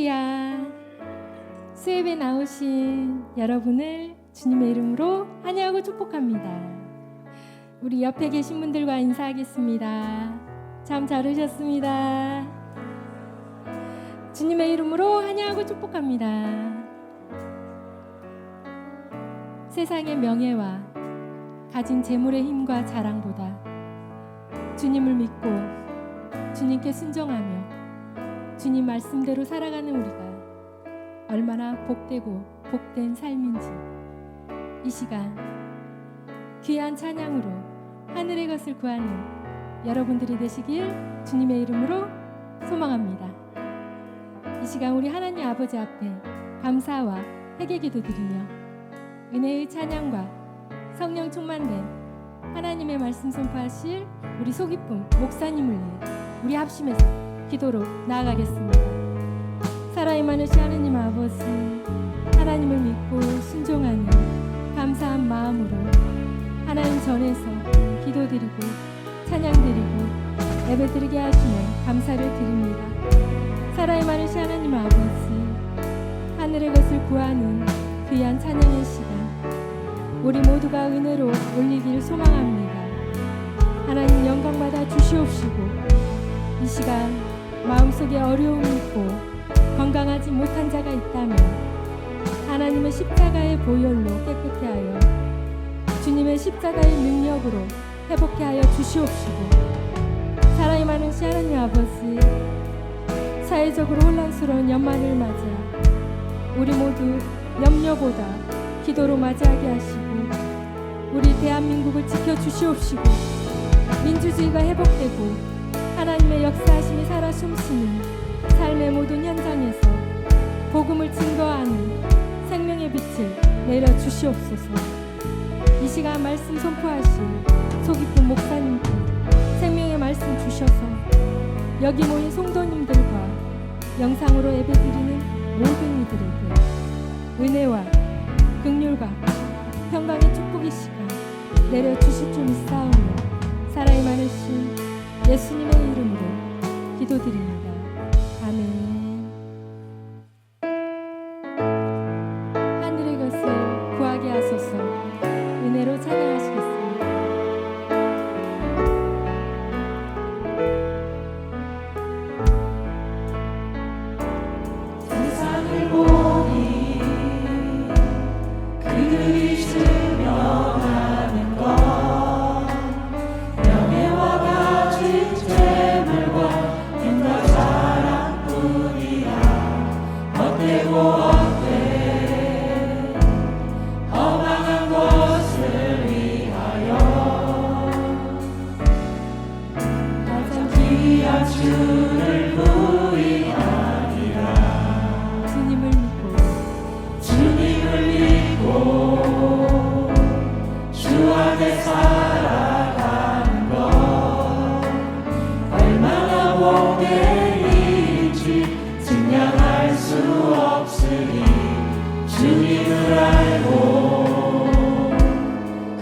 할렐루야. 수협에 나오신 여러분을 주님의 이름으로 환영하고 축복합니다. 우리 옆에 계신 분들과 인사하겠습니다. 참 잘 오셨습니다. 주님의 이름으로 환영하고 축복합니다. 세상의 명예와 가진 재물의 힘과 자랑보다 주님을 믿고 주님께 순종하며 주님 말씀대로 살아가는 우리가 얼마나 복되고 복된 삶인지 이 시간 귀한 찬양으로 하늘의 것을 구하는 여러분들이 되시길 주님의 이름으로 소망합니다. 이 시간 우리 하나님 아버지 앞에 감사와 회개 기도 드리며 은혜의 찬양과 성령 충만된 하나님의 말씀 선포하실 우리 소기쁨 목사님을 위해 우리 합심해서 기도로 나아가겠습니다. 사랑이 많으신 하나님 아버지 하나님을 믿고 순종하는 감사한 마음으로 하나님 전에서 기도드리고 찬양드리고 예배드리게 하시네 감사를 드립니다. 사랑이 많으신 하나님 아버지 하늘의 것을 구하는 귀한 찬양의 시간 우리 모두가 은혜로 올리길 소망합니다. 하나님 영광 받아 주시옵시고 이 시간 마음속에 어려움이 있고 건강하지 못한 자가 있다면 하나님의 십자가의 보혈로 깨끗게 하여 주님의 십자가의 능력으로 회복케 하여 주시옵시고 사랑이 많으신 하나님 아버지 사회적으로 혼란스러운 연말을 맞아 우리 모두 염려보다 기도로 맞이하게 하시고 우리 대한민국을 지켜 주시옵시고 민주주의가 회복되고 하나님의 역사하심이 살아 숨쉬는 삶의 모든 현장에서 복음을 증거하는 생명의 빛을 내려 주시옵소서. 이 시간 말씀 선포하신 소기쁜 목사님께 생명의 말씀 주셔서 여기 모인 성도님들과 영상으로 예배드리는 모든 이들에게 은혜와 긍휼과 평강의 축복의 시간 내려 주실 줄 믿사오며 사랑이 많으신 예수님의 이름으로 기도드립니다.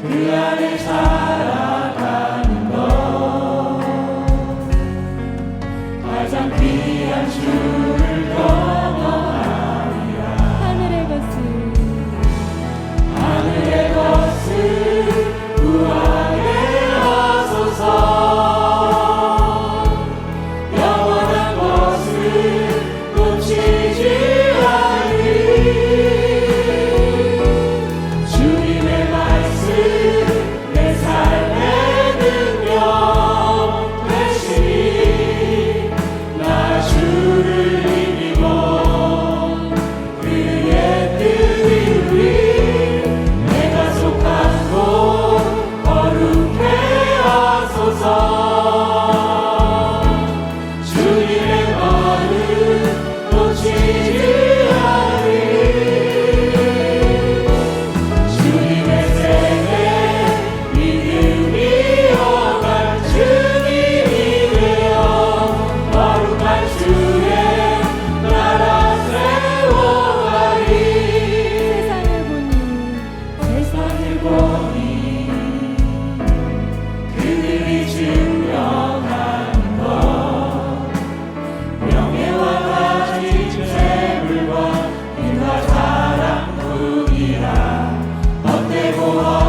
그 안에 살아 devo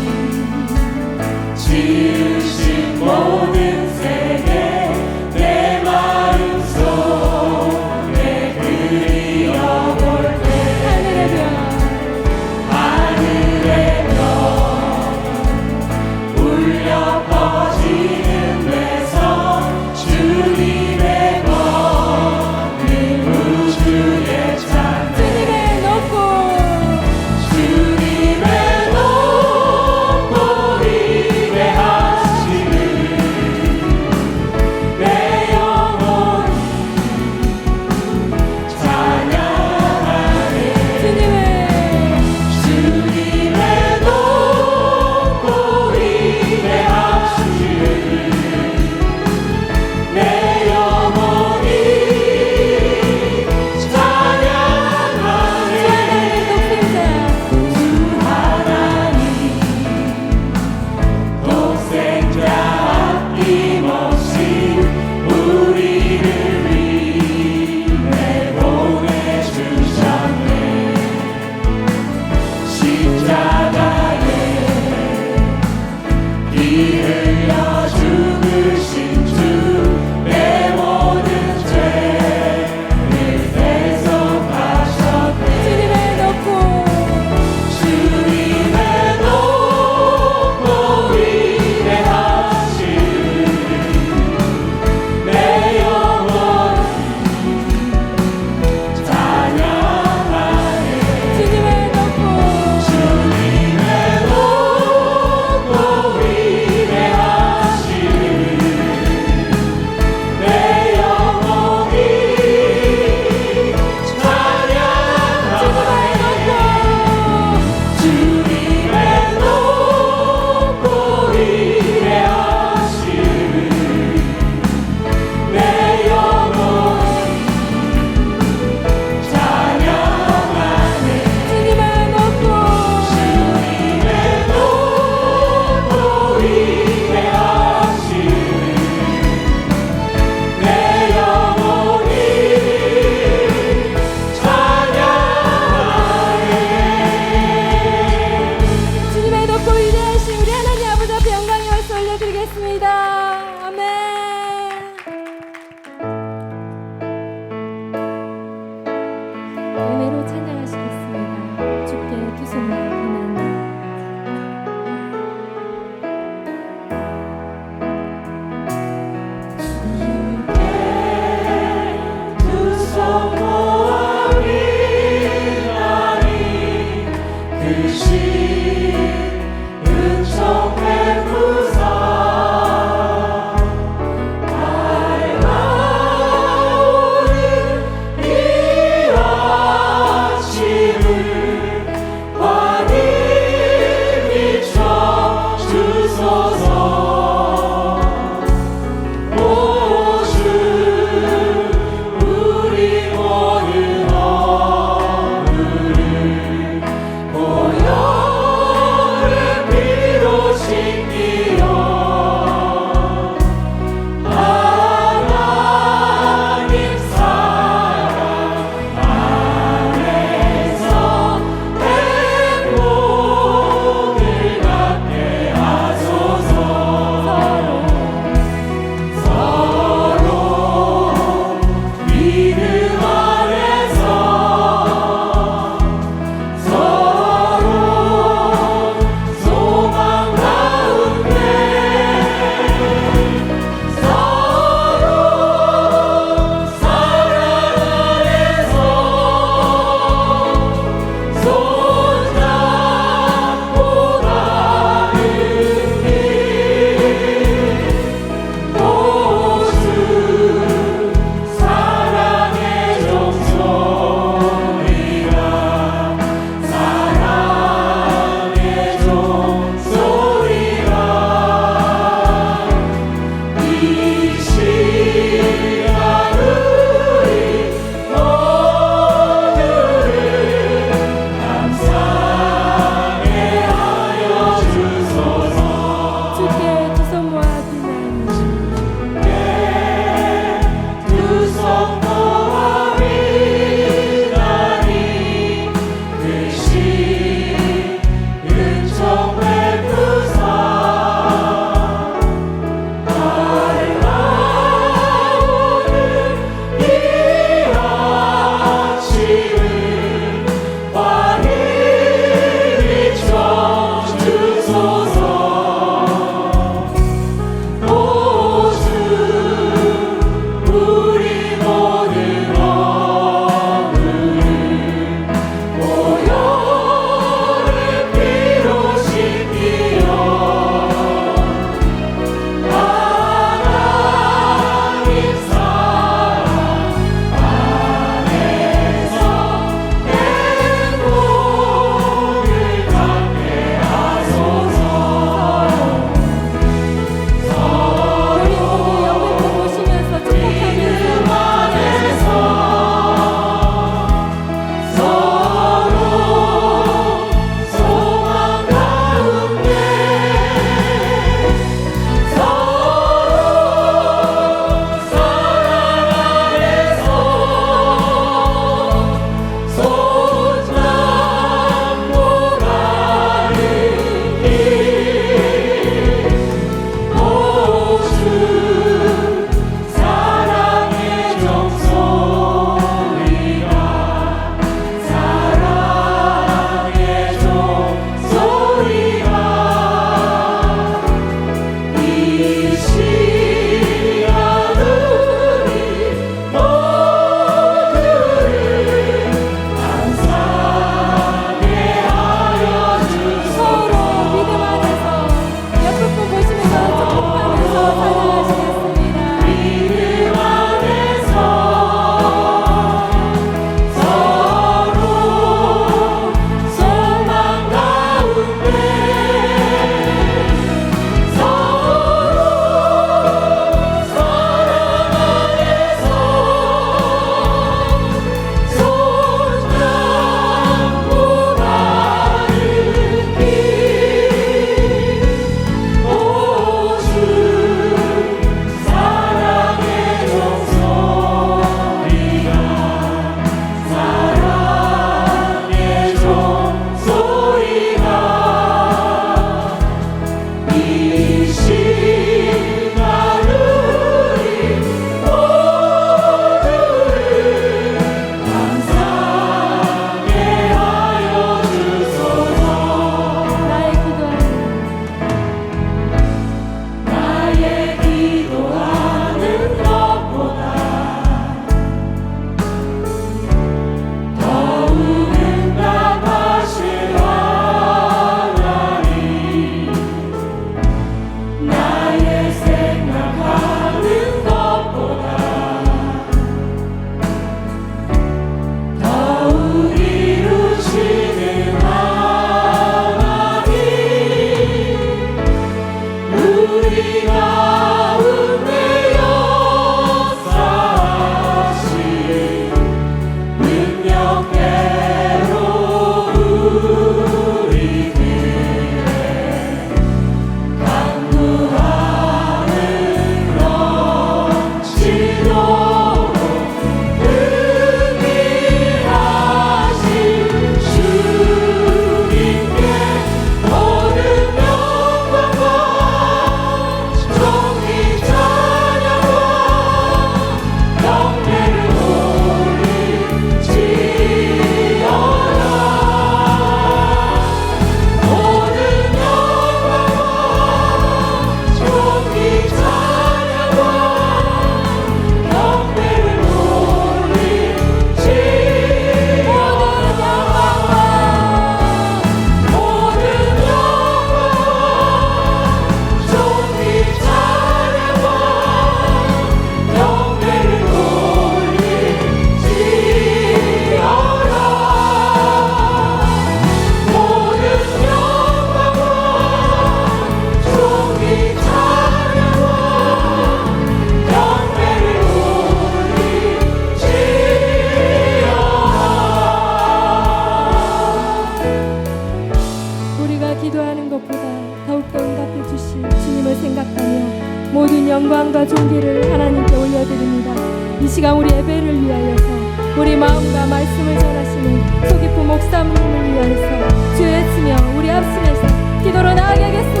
말씀을 전하시는 소기포 목사님을 위하여서 주의 치며 우리 앞심에서 기도로 나아가겠습니다.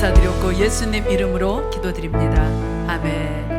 감사드렸고 예수님 이름으로 기도드립니다. 아멘.